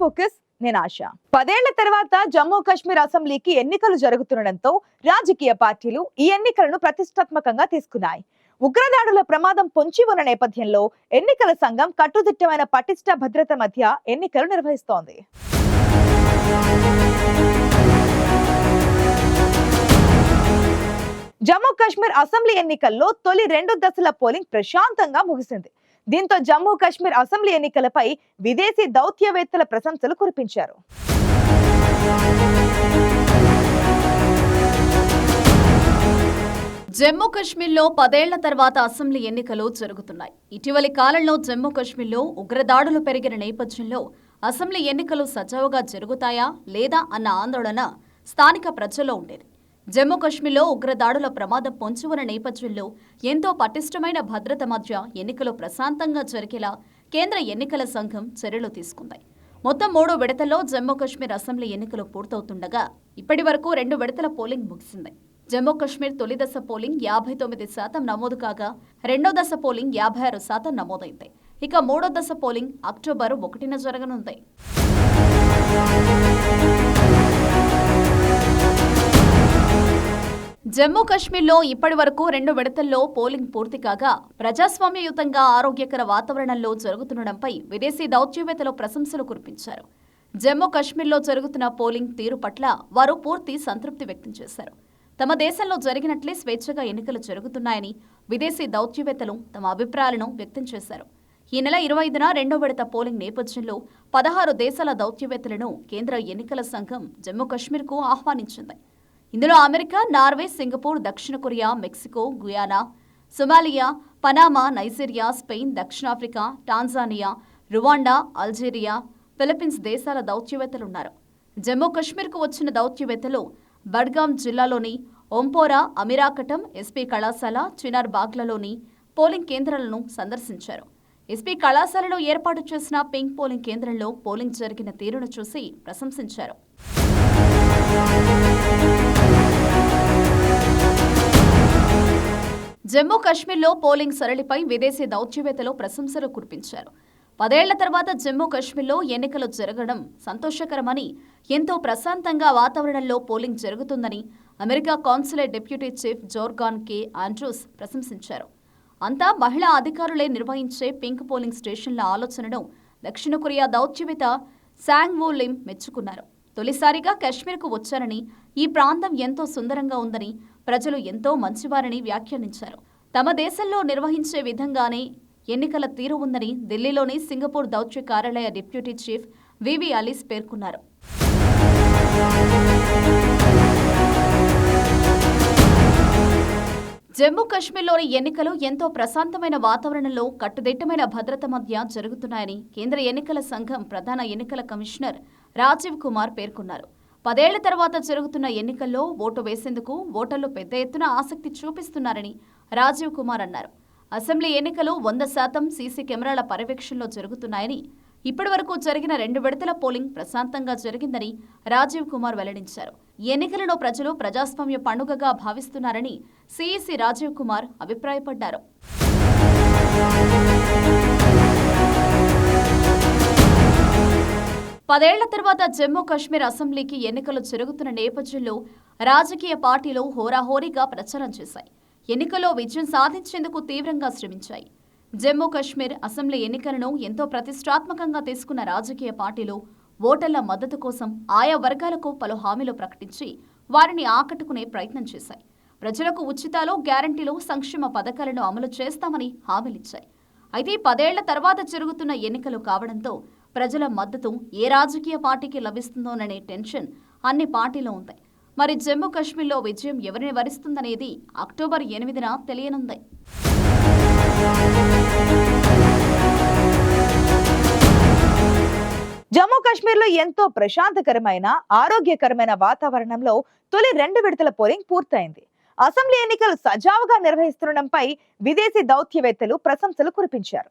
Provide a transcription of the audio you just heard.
Focus నేను ఆశ. పదేళ్ళ తర్వాత జమ్మూ కాశ్మీర్ అసెంబ్లీకి ఎన్నికలు జరుగుతుండటంతో రాజకీయ పార్టీలు ఈ ఎన్నికలను ప్రతిష్టాత్మకంగా తీసుకున్నాయి. ఉగ్రదాడుల ప్రమాదం పొంచి ఉన్న నేపథ్యంలో ఎన్నికల సంఘం కట్టుదిట్టమైన పటిష్ట భద్రత మధ్య ఎన్నికలు నిర్వహిస్తోంది. జమ్మూ కాశ్మీర్ అసెంబ్లీ ఎన్నికల్లో తొలి రెండు దశల పోలింగ్ ప్రశాంతంగా ముగిసింది. దీంతో జమ్మూ కాశ్మీర్ అసెంబ్లీ ఎన్నికలపై విదేశీ దౌత్యవేత్తల ప్రశంసలు కురిపించారు. జమ్మూ కాశ్మీర్లో పదేళ్ళ తర్వాత అసెంబ్లీ ఎన్నికలు జరుగుతున్నాయి. ఇటీవలి కాలంలో జమ్మూ కాశ్మీర్లో ఉగ్రదాడులు పెరిగిన నేపథ్యంలో అసెంబ్లీ ఎన్నికలు సజావుగా జరుగుతాయా లేదా అన్న ఆందోళన స్థానిక ప్రజల్లో ఉండేది. జమ్మూ కాశ్మీర్లో ఉగ్రదాడుల ప్రమాదం పొంచి నేపథ్యంలో ఎంతో పటిష్టమైన భద్రత మధ్య ఎన్నికలు ప్రశాంతంగా జరిగేలా కేంద్ర ఎన్నికల సంఘం చర్యలు తీసుకుంది. మొత్తం మూడు విడతల్లో జమ్మూ కాశ్మీర్ అసెంబ్లీ ఎన్నికలు పూర్తవుతుండగా ఇప్పటి వరకు రెండు విడతల పోలింగ్ ముగిసింది. జమ్మూ కాశ్మీర్ తొలి దశ పోలింగ్ యాభై తొమ్మిది శాతం నమోదు కాగా రెండో దశ పోలింగ్ యాభై ఆరు శాతం నమోదైంది. ఇక మూడో దశ పోలింగ్ అక్టోబర్ ఒకటిన జరగనుంది. జమ్మూ కాశ్మీర్లో ఇప్పటి వరకు రెండు విడతల్లో పోలింగ్ పూర్తి కాగా ప్రజాస్వామ్యయుతంగా ఆరోగ్యకర వాతావరణంలో జరుగుతుండడంపై విదేశీ దౌత్యవేత్తలు ప్రశంసలు కురిపించారు. జమ్మూ కాశ్మీర్లో జరుగుతున్న పోలింగ్ తీరు పట్ల వారు పూర్తి సంతృప్తి వ్యక్తం చేశారు. తమ దేశంలో జరిగినట్లే స్వేచ్ఛగా ఎన్నికలు జరుగుతున్నాయని విదేశీ దౌత్యవేత్తలు తమ అభిప్రాయాలను వ్యక్తం చేశారు. ఈ నెల ఇరవై ఐదున రెండో విడత పోలింగ్ నేపథ్యంలో పదహారు దేశాల దౌత్యవేత్తలను కేంద్ర ఎన్నికల సంఘం జమ్మూ కాశ్మీర్కు ఆహ్వానించింది. ఇందులో అమెరికా నార్వే సింగపూర్ దక్షిణ Korea Mexico Guyana Somalia Panama Nigeria Spain దక్షిణాఫ్రికా టాంజానియా రువాండా అల్జీరియా ఫిలిప్పీన్స్ దేశాల దౌత్యవేత్తలున్నారు. జమ్మూ కాశ్మీర్కు వచ్చిన దౌత్యవేత్తలు బడ్గాం జిల్లాలోని ఒంపోరా అమిరాకటం ఎస్పీ కళాశాల చినార్ బాగ్లలోని పోలింగ్ కేంద్రాలను సందర్శించారు. ఎస్పీ కళాశాలలో ఏర్పాటు చేసిన పింక్ పోలింగ్ కేంద్రంలో పోలింగ్ జరిగిన తీరును చూసి ప్రశంసించారు. జమ్మూ కాశ్మీర్లో పోలింగ్ సరళిపై విదేశీ దౌత్యవేత్తలు ప్రశంసలు కురిపించారు. పదేళ్ళ తర్వాత జమ్మూ కాశ్మీర్లో ఎన్నికలు జరగడం సంతోషకరమని ఎంతో ప్రశాంతంగా వాతావరణంలో పోలింగ్ జరుగుతుందని America consulate deputy chief Jorgan K. Andrews ప్రశంసించారు. అంతా మహిళా అధికారులే నిర్వహించే పింక్ పోలింగ్ స్టేషన్ల ఆలోచనను దక్షిణ కొరియా దౌత్యవేత్త శాంగ్ వో లిమ్ మెచ్చుకున్నారు. తొలిసారిగా కాశ్మీర్కు వచ్చారని ఈ ప్రాంతం ఎంతో సుందరంగా ఉందని ప్రజలు ఎంతో మంచివారని వ్యాఖ్యానించారు. తమ దేశంలో నిర్వహించే విధంగానే ఎన్నికల తీరు ఉందని ఢిల్లీలోని సింగపూర్ దౌత్య కార్యాలయ డిప్యూటీ చీఫ్ వివి అలీస్ పేర్కొన్నారు. జమ్మూ కాశ్మీర్లోని ఎన్నికలు ఎంతో ప్రశాంతమైన వాతావరణంలో కట్టుదిట్టమైన భద్రత మధ్య జరుగుతున్నాయని కేంద్ర ఎన్నికల సంఘం ప్రధాన ఎన్నికల కమిషనర్ రాజీవ్ కుమార్ పేర్కొన్నారు. పదేళ్ళ తర్వాత జరుగుతున్న ఎన్నికల్లో ఓటు వేసేందుకు ఓటర్లు పెద్ద ఎత్తున ఆసక్తి చూపిస్తున్నారని రాజీవ్ కుమార్ అన్నారు. అసెంబ్లీ ఎన్నికలు వంద శాతం సీసీ కెమెరాల పర్యవేక్షణలో జరుగుతున్నాయని ఇప్పటివరకు జరిగిన రెండు విడతల పోలింగ్ ప్రశాంతంగా జరిగిందని రాజీవ్ కుమార్ వెల్లడించారు. ఈ ఎన్నికలను ప్రజలు ప్రజాస్వామ్య పండుగగా భావిస్తున్నారని సీఈసీ రాజీవ్ కుమార్ అభిప్రాయపడ్డారు. పదేళ్ళ తర్వాత జమ్మూ కశ్మీర్ అసెంబ్లీకి ఎన్నికలు జరుగుతున్న నేపథ్యంలో రాజకీయ పార్టీలు హోరాహోరీగా ప్రచారం చేశాయి. ఎన్నికల్లో విజయం సాధించేందుకు తీవ్రంగా శ్రమించాయి. జమ్మూ కాశ్మీర్ అసెంబ్లీ ఎన్నికలను ఎంతో ప్రతిష్టాత్మకంగా తీసుకున్న రాజకీయ పార్టీలు ఓటర్ల మద్దతు కోసం ఆయా వర్గాలకు పలు హామీలు ప్రకటించి వారిని ఆకట్టుకునే ప్రయత్నం చేశాయి. ప్రజలకు ఉచితాలు గ్యారంటీలు సంక్షేమ పథకాలను అమలు చేస్తామని హామీలిచ్చాయి. అయితే పదేళ్ళ తర్వాత జరుగుతున్న ఎన్నికలు కావడంతో ప్రజల మద్దతు ఏ రాజకీయ పార్టీకి లభిస్తుందోననే టెన్షన్ అన్ని పార్టీలో ఉంది మరి జమ్మూ కాశ్మీర్లో విజయం ఎవరిని వరిస్తుందనేది అక్టోబర్ ఎనిమిదిన తెలియనుంది. జమ్మూ కాశ్మీర్లో ఎంతో ప్రశాంతకరమైన ఆరోగ్యకరమైన వాతావరణంలో తొలి రెండు విడతల పోలింగ్ పూర్తయింది. అసెంబ్లీ ఎన్నికలు సజావుగా నిర్వహిస్తుండడంపై విదేశీ దౌత్యవేత్తలు ప్రశంసలు కురిపించారు.